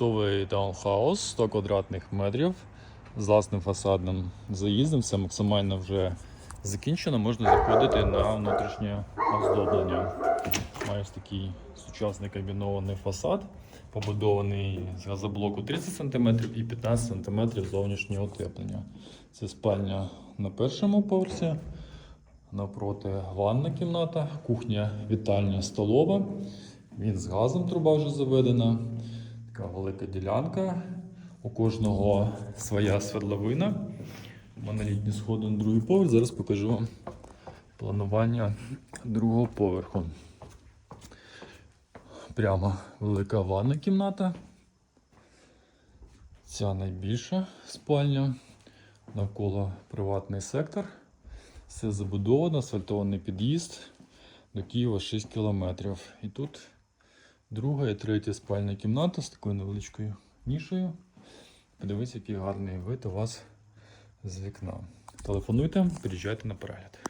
Готовий таунхаус 100 квадратних метрів з власним фасадним заїздом. Все максимально вже закінчено. Можна заходити на внутрішнє оздоблення. Має такий сучасний комбінований фасад, побудований з газоблоку 30 см і 15 см зовнішнього утеплення. Це спальня на першому поверсі. Напроти ванна кімната, кухня, вітальня, столова. Він з газом труба вже заведена. Така велика ділянка. У кожного своя свердловина. Монолітні сходи на другий поверх. Зараз покажу вам планування другого поверху. Прямо велика ванна кімната. Ця найбільша спальня. Навколо приватний сектор. Все забудовано, асфальтований під'їзд до Києва 6 кілометрів. І тут друга і третя спальна кімната з такою невеличкою нішею. Подивіться, який гарний вид у вас з вікна. Телефонуйте, приїжджайте на перегляд.